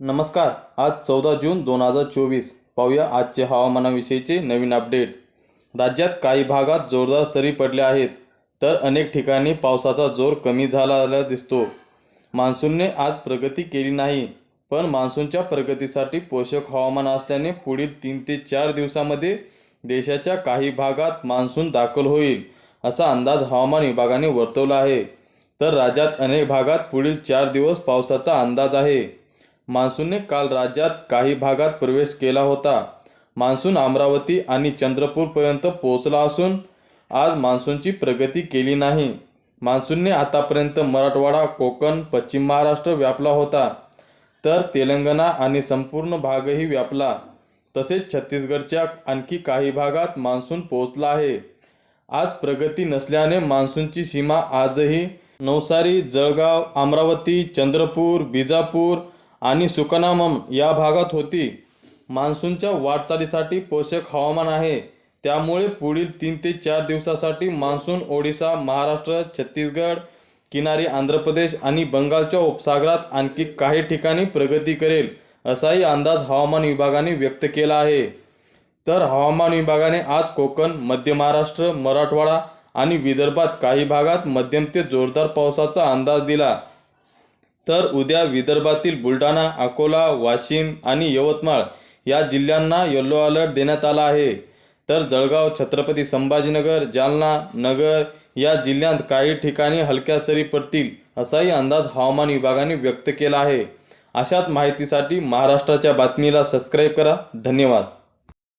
नमस्कार. आज चौदा जून दोन हजार चोवीस. पाहूया आजचे हवामानाविषयीचे नवीन अपडेट. राज्यात काही भागात जोरदार सरी पडल्या आहेत तर अनेक ठिकाणी पावसाचा जोर कमी झालेला दिसतो. मान्सूनने आज प्रगती केली नाही पण मान्सूनच्या प्रगतीसाठी पोषक हवामान असल्याने पुढील तीन ते चार दिवसामध्ये देशाच्या काही भागात मान्सून दाखल होईल असा अंदाज हवामान विभागाने वर्तवला आहे. तर राज्यात अनेक भागात पुढील चार दिवस पावसाचा अंदाज आहे. मान्सूनने काल राज्यात काही भागात प्रवेश केला होता. मान्सून अमरावती आणि चंद्रपूरपर्यंत पोहोचला असून आज मान्सूनची प्रगती केली नाही. मान्सूनने आतापर्यंत मराठवाडा कोकण पश्चिम महाराष्ट्र व्यापला होता. तर तेलंगणा आणि संपूर्ण भागही व्यापला. तसेच छत्तीसगडच्या आणखी काही भागात मान्सून पोहोचला आहे. आज प्रगती नसल्याने मान्सूनची सीमा आजही नवसारी जळगाव अमरावती चंद्रपूर बिजापूर आणि सुकनामम या भागात होती. मान्सूनच्या वाटचालीसाठी पोषक हवामान आहे. त्यामुळे पुढील तीन ते चार दिवसासाठी मान्सून ओडिसा महाराष्ट्र छत्तीसगड किनारी आंध्र प्रदेश आणि बंगालच्या उपसागरात आणखी काही ठिकाणी प्रगती करेल असाही अंदाज हवामान विभागाने व्यक्त केला आहे. तर हवामान विभागाने आज कोकण मध्य महाराष्ट्र मराठवाडा आणि विदर्भात काही भागात मध्यम ते जोरदार पावसाचा अंदाज दिला. तर उद्या विदर्भातील बुलढाणा अकोला वाशिम आणि यवतमाळ या जिल्ह्यांना येलो अलर्ट देण्यात आला आहे. तर जळगाव छत्रपती संभाजीनगर जालना नगर या जिल्ह्यात काही ठिकाणी हलक्या सरी पडतील असाही अंदाज हवामान विभागाने व्यक्त केला आहे. अशाच माहितीसाठी महाराष्ट्राच्या बातमीला सबस्क्राईब करा. धन्यवाद.